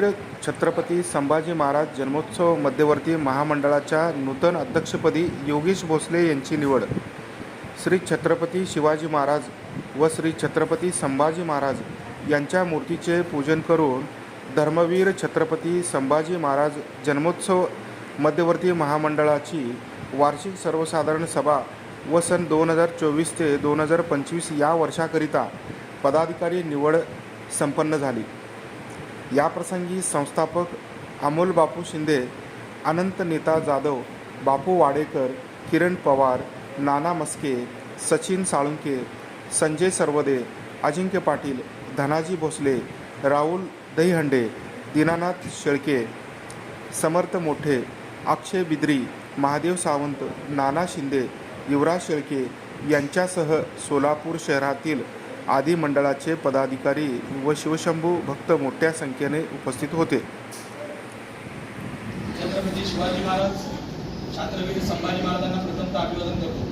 धर्मवीर छत्रपती संभाजी महाराज जन्मोत्सव मध्यवर्ती महामंडळाच्या नूतन अध्यक्षपदी योगेश भोसले यांची निवड. श्री छत्रपती शिवाजी महाराज व श्री छत्रपती संभाजी महाराज यांच्या मूर्तीचे पूजन करून धर्मवीर छत्रपती संभाजी महाराज जन्मोत्सव मध्यवर्ती महामंडळाची वार्षिक सर्वसाधारण सभा व सन दोन हजार चोवीस ते दोन हजार पंचवीस या वर्षाकरिता पदाधिकारी निवड संपन्न झाली. याप्रसंगी संस्थापक अमोल बापू शिंदे अनंत नेता जाधव बापू वाडेकर किरण पवार नाना मस्के सचिन साळुंके संजय सर्वदे अजिंक्य पाटील धनाजी भोसले राहुल दहीहंडे दीनानाथ शेळके समर्थ मोठे अक्षय बिद्री महादेव सावंत नाना शिंदे युवराज शेळके यांच्यासह सोलापूर शहरातील आदी मंडळाचे पदाधिकारी व शिवशंभू भक्त मोठ्या संख्येने उपस्थित होते. छत्रपती शिवाजी महाराज छात्रवीर संभाजी महाराजांना प्रथमतः अभिवादन करतो.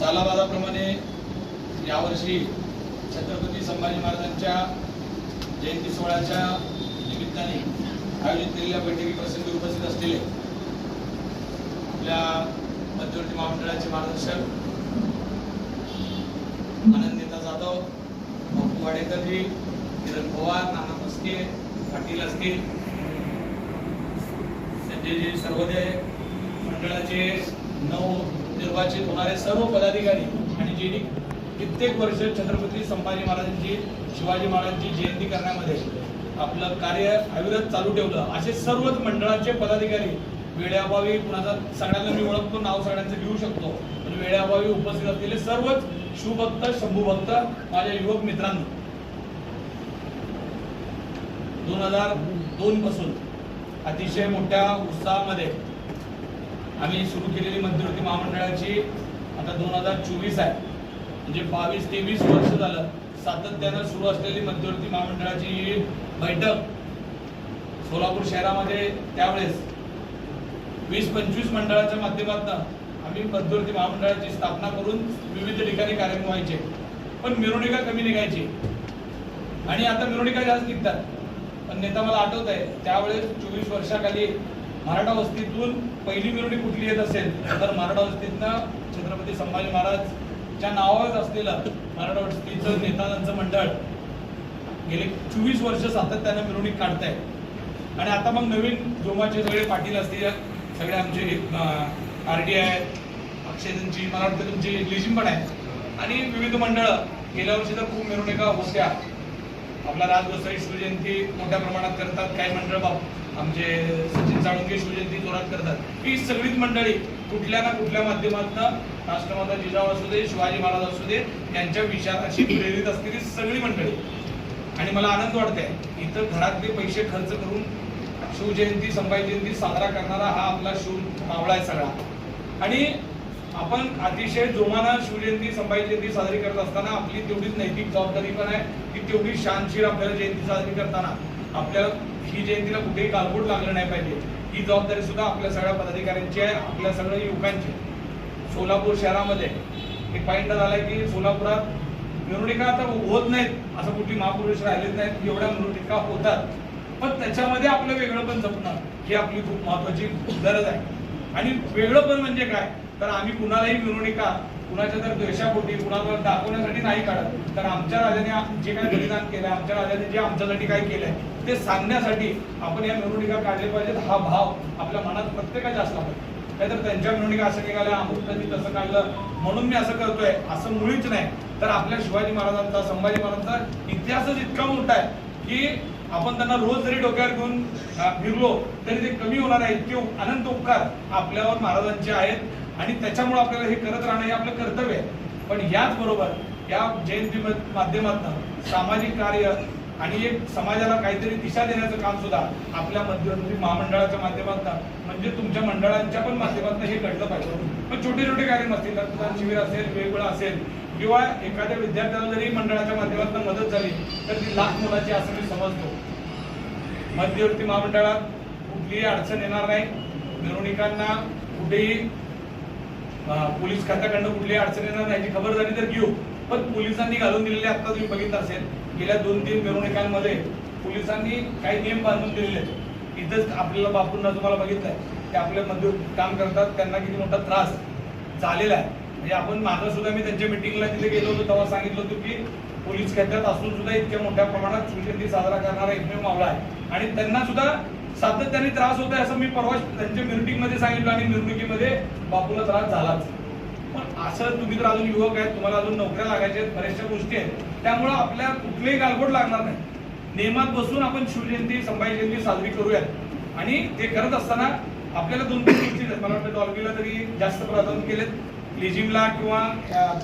सालाबादाप्रमाणे यावर्षी छत्रपती संभाजी महाराजांच्या जयंती सोहळ्याच्या निमित्ताने आयोजित केलेल्या बैठकी प्रसंगी उपस्थित असलेले आपल्या मध्यवर्ती महामंडळाचे मार्गदर्शक आनंद जाधव बापू वाडेकरजी किरण पवार नाना मस्के पाटील असतील संजयजी सर्वोदय मंडळाचे नऊ निर्वाचित होणारे सर्व पदाधिकारी आणि जे कित्येक वर्ष छत्रपती संभाजी महाराजांची शिवाजी महाराजांची जयंती करण्यामध्ये आपलं कार्य अविरत चालू ठेवलं. असे सर्वच मंडळाचे पदाधिकारी वेळेअभावी कुणाचा सगळ्यांना मी ओळखतो नाव सगळ्यांचं घेऊ शकतो. पण वेळेअभावी उपस्थित असलेले सर्वच शिवभक्त शंभूभक्त माझ्या युवक मित्रांनो. दोन हजार दोन पासून अतिशय मोठ्या उत्साहामध्ये आम्ही सुरू केलेली मध्यवर्ती महामंडळाची आता दोन हजार चोवीस आहे. म्हणजे बावीस तेवीस वर्ष झालं सातत्यानं सुरू असलेली मध्यवर्ती महामंडळाची बैठक सोलापूर शहरामध्ये त्यावेळेस वीस पंचवीस मंडळाच्या माध्यमातून आम्ही मध्यवर्ती महामंडळाची स्थापना करून विविध ठिकाणी कार्यक्रम व्हायचे. पण मिरवणुका कमी निघायची. आणि आता मिरवणुका जास्त निघतात. पण नेता मला आठवत आहे त्यावेळेस चोवीस वर्षाखाली मराठा वस्तीतून पहिली मिरवणूक कुठली येत असेल तर मराठा वस्तीतनं छत्रपती संभाजी महाराजच्या नावावर असलेलं मराठा वस्तीचं नेतांचं मंडळ गेले चोवीस वर्ष सातत्यानं मिरवणूक काढत आहे आणि आता मग नवीन जोमाचे सगळे पाटील असतील सगळे आमचे आर डी आय अक्षयजनची मला वाटतं तुमची लिजिम पण आहे. आणि विविध मंडळं गेल्या वर्षी तर खूप मिरवणुका होत्या आपला राजगोसाई शिवजयंती मोठ्या प्रमाणात करतात. काही मंडळ बाप आमचे सचिन साळुंके शिवजयंती जोरात करतात. ही सगळीच मंडळी कुठल्या ना कुठल्या माध्यमातून राष्ट्रमाता जिजाऊ असू दे शिवाजी महाराज असू दे यांच्या विचाराशी प्रेरित असलेली सगळी मंडळी. आणि मला आनंद वाटतंय इथं घरातले पैसे खर्च करून शिवजयंती संभाजी जयंती साजरा करणारा हा आपला शिव मावळा आहे सगळा. आणि आपण अतिशय जोमानं शिवजयंती संभाजी जयंती साजरी करत असताना आपली तेवढीच नैतिक जबाबदारी पण आहे की तेवढी शानशीर आपल्याला जयंती साजरी करताना आपल्याला ही जयंतीला कुठेही कालबोट लागलं नाही पाहिजे. ही जबाबदारी सुद्धा आपल्या सगळ्या पदाधिकाऱ्यांची आहे आपल्या सगळ्या युवकांची आहे. सोलापूर शहरामध्ये एक पॉईंट झालाय की सोलापुरात मिरवणुका आता होत नाहीत असं कुठली महापुरुष राहिलेच नाहीत एवढ्या मिरवणुका होतात. पण त्याच्यामध्ये आपलं वेगळं पण जपणं ही आपली खूप महत्वाची गरज आहे. आणि वेगळं पण म्हणजे काय? तर आम्ही कुणालाही मिरवणुका कुणाच्या जर द्वेषापोटी कुणाला दाखवण्यासाठी नाही काढत. तर आमच्या राजाने जे काही बलिदान केलंय आमच्या राजाने जे आमच्यासाठी काय केलंय ते सांगण्यासाठी आपण या मिरवणुका काढल्या पाहिजेत. हा भाव आपल्या मनात प्रत्येकाच्या असला पाहिजे. नाहीतर त्यांच्या मिरवणुका असं निघाल्या अमृतांनी तसं काढलं म्हणून मी असं करतोय असं मुळीच नाही. तर आपल्या शिवाजी महाराजांचा संभाजी महाराजांचा इतिहासच इतका मोठा आहे की आपण त्यांना रोज जरी डोक्यावर घेऊन फिरलो तरी ते कमी होणार आहे इतके अनंत उपकार आपल्यावर महाराजांचे आहेत. आणि त्याच्यामुळे आपल्याला हे करत राहणं हे आपलं कर्तव्य आहे. पण याच बरोबर या जयंती माध्यमातून सामाजिक कार्य आणि एक समाजाला काहीतरी दिशा देण्याचं काम सुद्धा आपल्या मध्यवर्ती महामंडळाच्या माध्यमातून म्हणजे तुमच्या मंडळांच्या पण माध्यमातून हे घडलं पाहिजे. पण छोटे छोटे कार्यक्रम असतील रक्तदान शिबिर असेल वेगवेगळं असेल किंवा एखाद्या विद्यार्थ्याला जरी मंडळाच्या माध्यमातून मदत झाली तर ती लाख मुलाची असं मी समजतो. मध्यवर्ती महामंडळात कुठलीही अडचण येणार नाही. मिरवणुकांना कुठेही पोलीस खात्याकडनं कुठलीही अडचण येणार नाही. याची खबरदारी तर घेऊ. पण पोलिसांनी घालून दिलेले आता तुम्ही बघितलं असेल गेल्या दोन तीन मिरवणुकांमध्ये पोलिसांनी काही नियम बांधून दिलेले आहेत. इथंच आपल्याला बापूंना तुम्हाला बघितलंय. ते आपल्या मध्ये काम करतात त्यांना किती मोठा त्रास झालेला आहे. म्हणजे आपण माझं सुद्धा मी त्यांच्या मिटिंगला तिथे गेलो होतो तेव्हा सांगितलं होतं की पोलीस खात्यात असून सुद्धा इतक्या मोठ्या प्रमाणात शिवजयंती साजरा करणारा एकमेव मावळा आहे. आणि त्यांना सुद्धा सातत्याने त्रास होत आहे असं मी परवा त्यांच्या मिरटिंगमध्ये सांगितलं आणि मिरवणुकीमध्ये बापूला त्रास झालाच. पण असं तुम्ही तर अजून युवक आहेत तुम्हाला अजून नोकऱ्या लागायच्या आहेत बऱ्याचशा गोष्टी आहेत. त्यामुळं आपल्या कुठलेही गालबोट लागणार नाही. नियमात बसून आपण शिवजयंती संभाजी जयंती साजरी करूयात. आणि ते करत असताना आपल्याला दोन तीन गोष्टी मला वाटतं डॉल्बीला तरी जास्त प्राधान्य केलेत. लेझिमला किंवा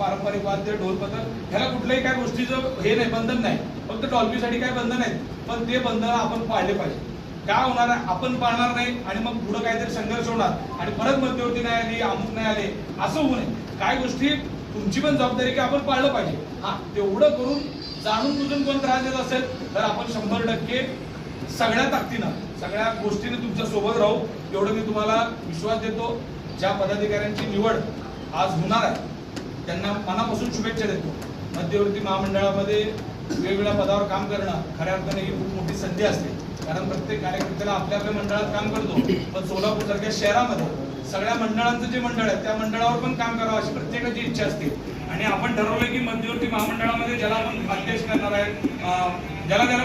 पारंपरिक वाद्य ढोल पथक ह्याला कुठल्याही काय गोष्टीचं हे नाही बंधन नाही. फक्त डॉल्बीसाठी काय बंधन आहेत? पण ते बंधन आपण पाळले पाहिजे. काय होणार आहे? आपण पाळणार नाही आणि मग पुढं काहीतरी संघर्ष होणार. आणि परत मध्यवर्ती नाही आली अमुक नाही आले असं होऊ नये. काय गोष्टी तुमची पण जबाबदारी की आपण पाळलं पाहिजे. हा तेवढं करून जाणून बुजून कोण त्रास देत असेल तर आपण शंभर टक्के सगळ्या ताकदीनं सगळ्या गोष्टीने तुमच्यासोबत राहू. एवढं मी तुम्हाला विश्वास देतो. ज्या पदाधिकाऱ्यांची निवड आज होणार आहे. त्यांना मनापासून शुभेच्छा देतो. मध्यवर्ती महामंडळामध्ये वेगवेगळ्या पदावर काम करणं खऱ्या अर्थाने ही खूप मोठी संधी असते. कारण प्रत्येक कार्यकर्त्याला आपल्या आपल्या मंडळात काम करतो. पण सोलापूर सारख्या शहरामध्ये सगळ्या मंडळांचं जे मंडळ आहे त्या मंडळावर पण काम करावं अशी प्रत्येकाची इच्छा असते. आणि आपण ठरवलं की मध्यवर्ती महामंडळामध्ये ज्याला आपण अध्यक्ष करणार आहे ज्याला ज्याला